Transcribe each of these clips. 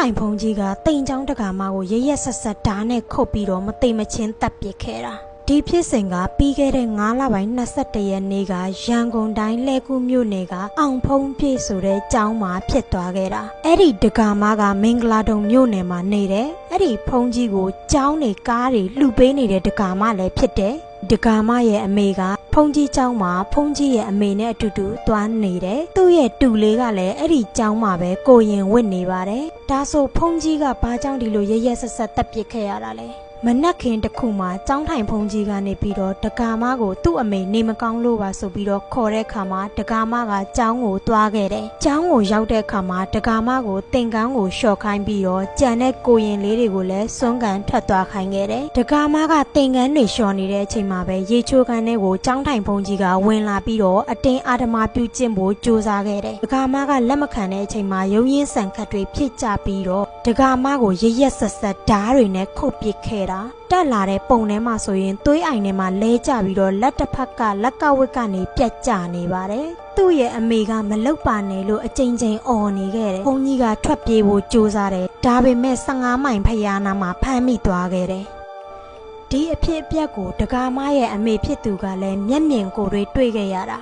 ထိုင်ဖုံကြီးကတိမ်ချောင်းတကာမကိုရရက်ဆက်ဆက်ဓာတ်နဲ့ခုတ်ပြီးတော့မသိမချင်းတပ်ပစ်ခဲ့တာဒီဖြစ်စဉ်ကပြီးခဲ့တဲ့9လပိုင်း22ရက်နေ့ကရန်ကုန်တိုင်းလှဲကူးမြို့နယ်ကအောင်ဖုံးပြည့်ဆိုတဲ့ကျောင်းမှာဖြစ်သွားခဲ့တာအဲ့ဒီဒကာမကမင်္ဂလာတုံမြို့နယ်မှာနေတယ်အဲ့ဒီဖုံးကြီးကိုကျောင်းနေကားတွေလှူပေးနေတဲ့ဒကာမလည်းဖြစ်တယ် ဒကာမရဲ့အမေကဖုန်ကြီးကျောင်းမှာဖုန်ကြီးရဲ့အမေနဲ့အတူတူသွားနေတယ်။သူ့ရဲ့တူလေးကလည်းအဲ့ဒီကျောင်းမှာပဲကိုရင်ဝစ်နေပါတယ်။ဒါဆိုဖုန်ကြီးကဘာကြောင့်ဒီလိုရရက်ဆက်ဆက်တက်ပစ်ခဲ့ရတာလဲ။ မနက်ခင်းတစ်ခုမှာကျောင်းထိုင်ဖုန်ကြီးကနေပြီးတော့ဒကာမကိုသူ့အမေနေမကောင်းလို့ပါဆိုပြီးတော့ခေါ်တဲ့အခါမှာဒကာမကကျောင်းကိုသွားခဲ့တယ်။ကျောင်းကိုရောက်တဲ့အခါမှာဒကာမကိုတင်ကန်းကိုလျှော့ခိုင်းပြီးတော့ကြံတဲ့ကိုရင်လေးတွေကိုလည်းစွန့်ကန်ထွက်သွားခိုင်းခဲ့တယ်။ဒကာမကတင်ကန်းတွေလျှော့နေတဲ့အချိန်မှာပဲရေချိုးကန်းတွေကိုကျောင်းထိုင်ဖုန်ကြီးကဝင်လာပြီးတော့အတင်းအာဓမပြုကျင့်ဖို့ကြိုးစားခဲ့တယ်။ဒကာမကလက်မခံတဲ့အချိန်မှာရုံရင်းဆန်ခတ်တွေဖြစ်ကြပြီးတော့ဒကာမကိုရရက်ဆက်ဆက်ဓားတွေနဲ့ခုတ်ပစ်ခဲ့တာတက်လာတဲ့ပုံထဲမှာဆိုရင်သွေးအိုင်ထဲမှာလဲကျပြီးတော့လက်တစ်ဖက်ကလက်ကဝက်ကနေပြတ်ကျနေပါတယ်သူ့ရဲ့အမေကမလုတ်ပါနဲ့လို့အကြိမ်ကြိမ်អော်နေခဲ့တယ်။ဘုန်းကြီးကထွက်ပြေးဖို့ကြိုးစားတယ်။ဒါပေမဲ့15မိုင်ဖျားနာမှာဖမ်းမိသွားခဲ့တယ်။ဒီအဖြစ်အပျက်ကိုဒကာမရဲ့အမေဖြစ်သူကလည်းမျက်မြင်ကိုယ်တွေတွေ့ခဲ့ရတာ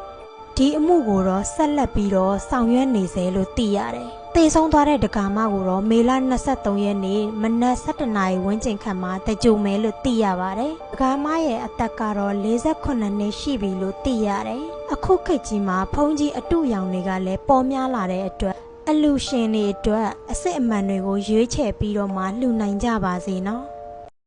။ဒီအမှုကိုတော့ဆက်လက်ပြီးတော့ဆောင်ရွက်နေစေလို့သိရတယ်။ တေဆုံးသွားတဲ့ဒကာမကိုတော့မေလ23ရက်နေ့မနက်7:00နာရီဝန်းကျင်ခန့်မှာတကြုံမဲလို့သိရပါတယ်။ဒကာမရဲ့အသက်ကတော့48နှစ်ရှိပြီလို့သိရတယ်။အခုခေတ်ကြီးမှာဖုန်းကြီးအတုရောင်တွေကလည်းပေါ်များလာတဲ့အတွက်အလူရှင်တွေအတွက်အစ်စ်အမှန်တွေကိုရွေးချယ်ပြီးတော့မှလှူနိုင်ကြပါစေနော်။